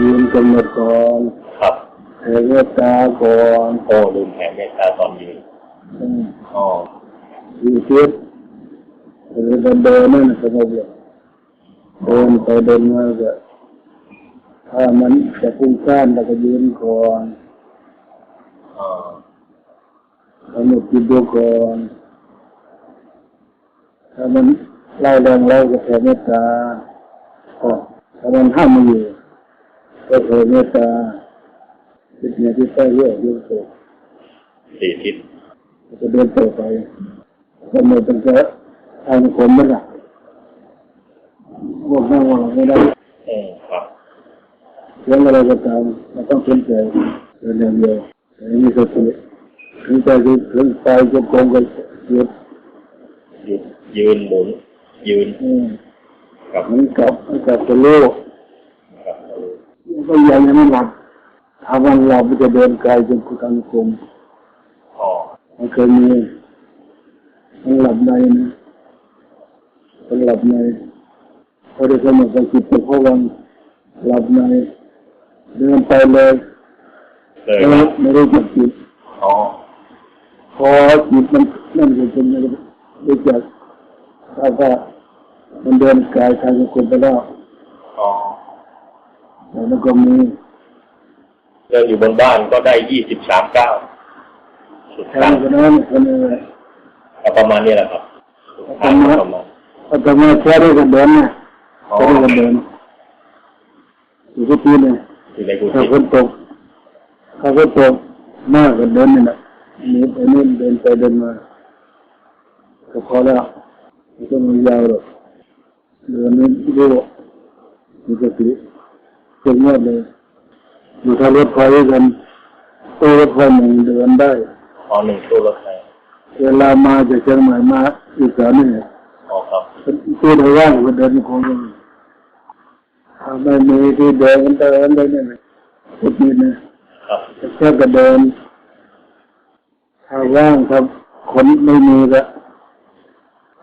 ยืนกำหนดก่อนครับแผ่เมตตาก่อนโอ้ลืมแผ่เมตตาตอนยืนอืมอ๋ออยู่คิดหรือเดินเดินนั่นน่ะสงบเลยเดินไปเดินมาก็ถ้ามันจะพุ่งซ่านเราก็ยืนก่อนอ๋อกำหนดจิตดูก่อนถ้ามันไล่แรงเราก็แผ่เมตตาก็ถ้ามันห้ามไมาอยู่ ก็แผ่เมตตาจิตเนี่ยที่ใต้เรื่องยุ่งสุดสี่ทิศจะเดินต่อไปก็ไม่ต้องจะทางคนไม่ละพวกนั่งว่าไม่ได้อืมครับเรื่องอะไรก็ตามเราต้องสนใจเดินอย่างเดียวแต่ไม่มีสติถึงใจคือถึงใจจะโกงก็หยุดหยุดยืนหมุนยืนอืมกับมันกลับมันกลับจะโลกกับ ก็ยังไม่หลับถ้ามันหลับมันจะเดินไกลจนกุฏังคมอ๋อมันเคยมีมันหลับในนะมันหลับในพอได้สมาธิจิตเพราะวันหลับในเดินไปเลยเลยแล้วไม่ได้จับจิตอ๋อพอจิตมันนั่นก็เป็นไม่ได้จับถ้าว่ามันเดินกายทางคนไปแล้วอ๋อ แล้วก็มีเดินอยู่บนบ้านก็ได้ยี่สิบสามเก้าสุดแทท้านยกันนั้นคนนี้ก็ประมาณนี้แหละครับสุดท้ายก็ประมาณอาตมาแค่ได้กันเดินนะอ๋อแค่ได้กันเดินอยู่ที่ปีเนี่ยอยู่ในกุถ้าฏิฝนตกถ้าฝนตกมากก็เดินนี่แหละนี่ไปนู่นเดินไปเดินมาก็พอแล้วไม่ต้องมียาวหรอกเดินนี่ดูมีสติ เก่งมากเลยอยู่ถ้ารถไฟกันตัวรถไฟหนึ่งเดินได้อ๋อหนึ่งตู้รถไฟเวลามาจากเชียงใหม่มาอีสานนี่อ๋อครับตัวไหนว่างก็เดินคงถ้าไม่มีที่เดินก็เดินเลยเนี่ยทุกทีนะครับแค่ก็เดินถ้าว่างครับคนไม่มีก็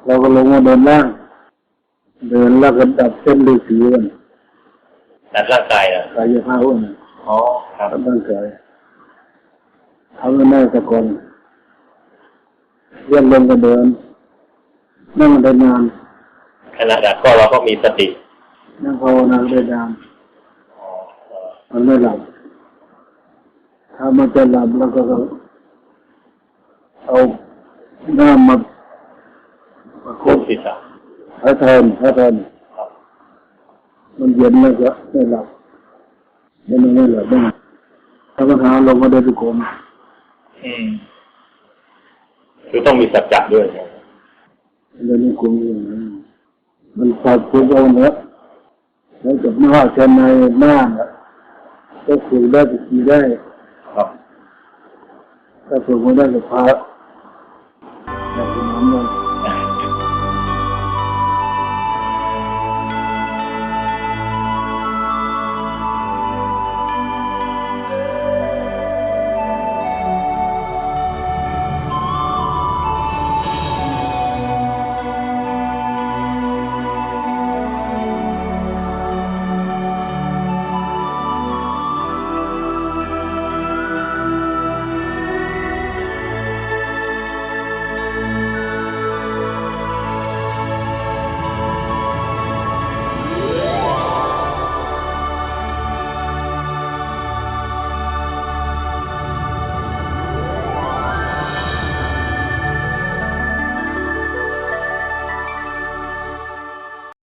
เราก็ลงมาเดินล่าง เดินแล้วก็ดับเส้นฤาษีกัน แต่ร่างกายนะกายภาพวันอ๋อครับทำร่างกายทำให้ได้สักคนเรียนลงก็เดินนั่งได้นานขณะนั้นก็เราก็มีสตินั่งภาวนาได้นานอ๋อเออมันไม่หลับถ้ามันจะหลับแล้วก็เอาหน้ามาประคคุบศีรษะพระแทนพระแทนครับ มันเย็นแล้วก็ไม่หลับไม่นอนไม่หลับไม่ถ้าปัญหาลงมาได้ทุกคนอืมคือต้องมีสัจจะด้วยใช่ไหมเรื่องนี้คุมอยู่นะมันฝากคุมเอาเนื้อแล้วกับหน้าแค่ในหน้าน่ะก็ฝึกได้ก็ขี่ได้ ครับ ถ้าฝึกไม่ได้ก็พา